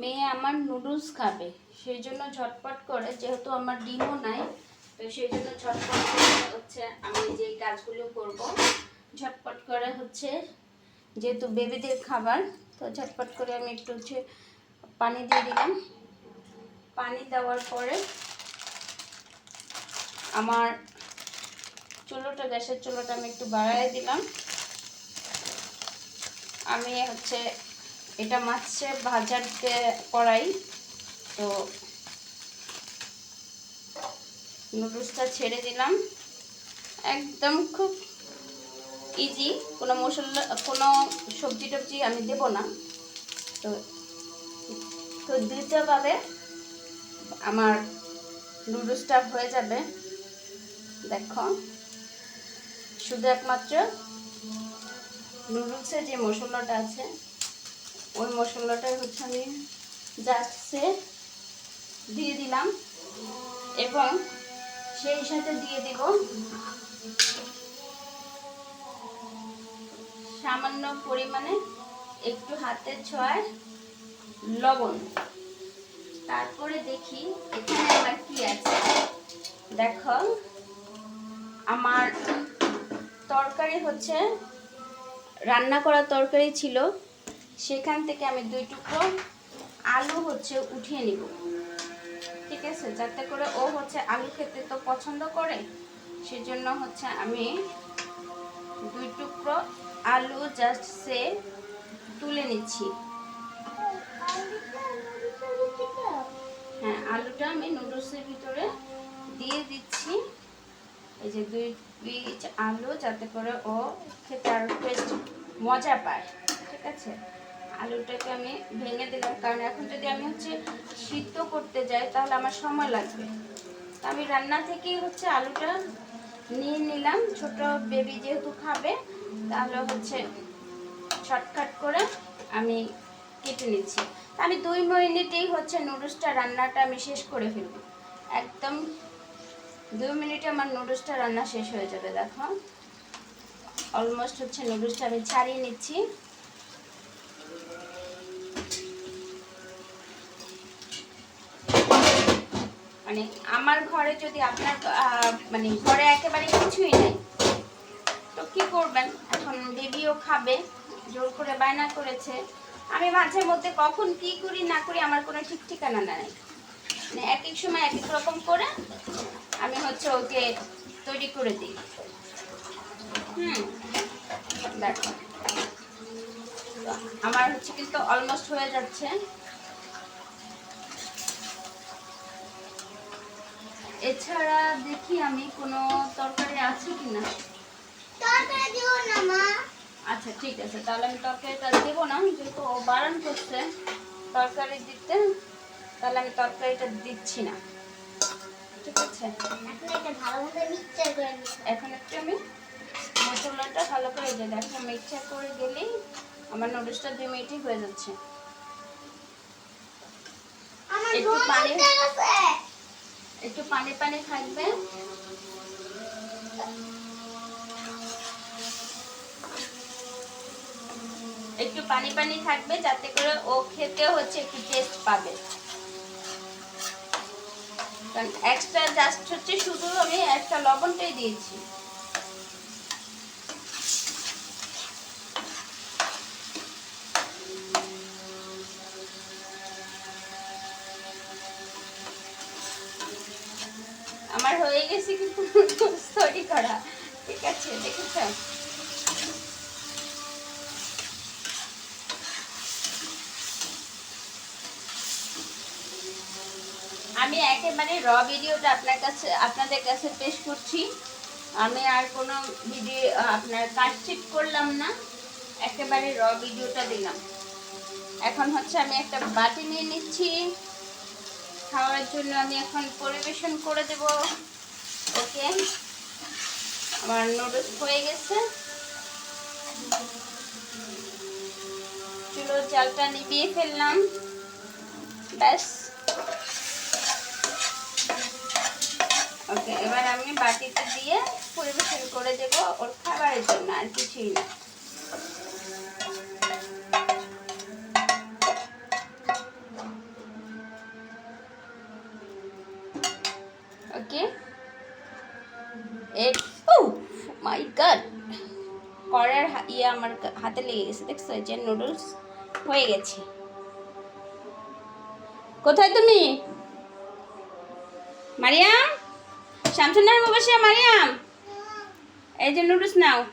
মেয়ে আমার নুডলস খাবে। সেই জন্য ঝটপট করে, যেহেতু আমার ডিমও নাই, তো সেই জন্য ঝটপট করে হচ্ছে আমি যে কাজগুলো করব, ঝটপট করে হচ্ছে যেহেতু বেবিদের খাবার, তো ঝটপট করে আমি একটু হচ্ছে পানি দিয়ে দিলাম। পানি দেওয়ার পরে আমার চুলোটা, গ্যাসের চুলোটা আমি একটু বাড়াই দিলাম। আমি হচ্ছে এটা মাছের ভাজার যে কড়াই, তো নুডলসটা ছেড়ে দিলাম। একদম খুব ইজি কোনো মশলা, কোনো সবজি টবজি আমি দেবো না। তো তো দ্বিতীয়ভাবে আমার নুডলসটা হয়ে যাবে। দেখো, শুধু একমাত্র নুডলসের যে মশলাটা আছে ওই মশলাটাই হচ্ছে আমি জাস্টে দিয়ে দিলাম এবং সেই সাথে দিয়ে দিব সামান্য পরিমাণে একটু হাতের ছোঁয়ায় লবণ। তারপরে দেখি এখানে আমার কি আছে। দেখো, আমার তরকারি হচ্ছে, রান্না করা তরকারি ছিল সেখান থেকে আমি দুই টুকরো আলু হচ্ছে উঠিয়ে নিব। ঠিক আছে? যাতে করে ও হচ্ছে আলু খেতে তো পছন্দ করে, সেজন্য হচ্ছে আমি দুই টুকরো আলু জাস্ট সে তুলে নিচ্ছি। হ্যাঁ আলুটা আমি নুডলসের ভিতরে দিয়ে দিচ্ছি। এই যে দুই পিস আলু যাতে করে ও খেতে আরও টেস্ট মজা পায়। ঠিক আছে? আলুটাকে আমি ভেঙে দিলাম, কারণ এখন যদি আমি হচ্ছে সিদ্ধ করতে যাই তাহলে আমার সময় লাগবে। আমি রান্না থেকেই হচ্ছে আলুটা নিয়ে নিলাম, ছোট বেবি যেহেতু খাবে, তাহলে হচ্ছে শর্টকাট করে আমি কেটে নিচ্ছি। আমি দুই মিনিটেই হচ্ছে নুডলসটা রান্নাটা আমি শেষ করে ফেলব। একদম দুই মিনিটে আমার নুডলসটা রান্না শেষ হয়ে যাবে, দেখো। অলমোস্ট হচ্ছে নুডলসটা আমি ছাড়িয়ে নিচ্ছি। মানে আমার ঘরে যদি আপনার মানে ঘরে একেবারে কিছুই নেই, তো কি করবেন? এখন বেবিও খাবে, জোর করে বায়না করেছে। আমি মাঝে মধ্যে কখন কি করি না করি আমার কোনো ঠিক ঠিকানা নেই। মানে এক এক সময় এক এক রকম করে আমি হচ্ছে ওকে তৈরি করে দিই। হুম দেখো আমার হচ্ছে কিন্তু অলমোস্ট হয়ে যাচ্ছে। এছাড়া দেখি আমি কোনো তরকারি আছে কিনা? না আচ্ছা ঠিক আছে তাহলে আমি তরকারিটা দেবো না যেহেতু ও বারণ করছে তরকারি দিতে তাহলে আমি তরকারিটা দিচ্ছি না। ঠিক আছে? এখন একটু আমি মশলাটা ভালো করে দিয়ে দেখো মিক্সচার করে গেলেই আমার নুডলসটা দুই মিনিটই হয়ে যাচ্ছে। একটু পানি- একটু পানি পানি থাকবে একটু পানি পানি থাকবে যাতে করে ও খেতে হচ্ছে একটু টেস্ট পাবে। কারণ এক্সট্রা জাস্ট হচ্ছে শুধু আমি একটা লবণটাই দিয়েছি। আমার হয়ে গেছে কিন্তু তৈরি করা। ঠিক আছে, দেখেছ? আমি একেবারে র ভিডিওটা আপনার কাছে, আপনাদের কাছে পেশ করছি। আমি আর কোনো ভিডিও আপনার কাটছিট করলাম না। একেবারে র ভিডিওটা দিলাম। এখন হচ্ছে আমি একটা বাটি নিয়ে নিচ্ছি। খাওয়ার জন্য আমি এখন পরিবেশন করে দেব। ওকে? আমার নুডলস হয়ে গেছে। চুলোর জালটা নিভিয়ে ফেললাম। ব্যাস। ওকে, এবার আমি বাটিতে দিয়ে পরিবেশন করে দেব ওর খাবারের জন্য আর কিছুই না। এক ও মাই গড কড়ার হা- ইয়ে আমার হাতে লেগে গেছে, দেখছ? যে নুডলস হয়ে গেছে। কোথায় তুমি? মারিয়াম? শামসুন্নার মুবাসিয়া মারিয়াম। এই যে নুডলস নাও।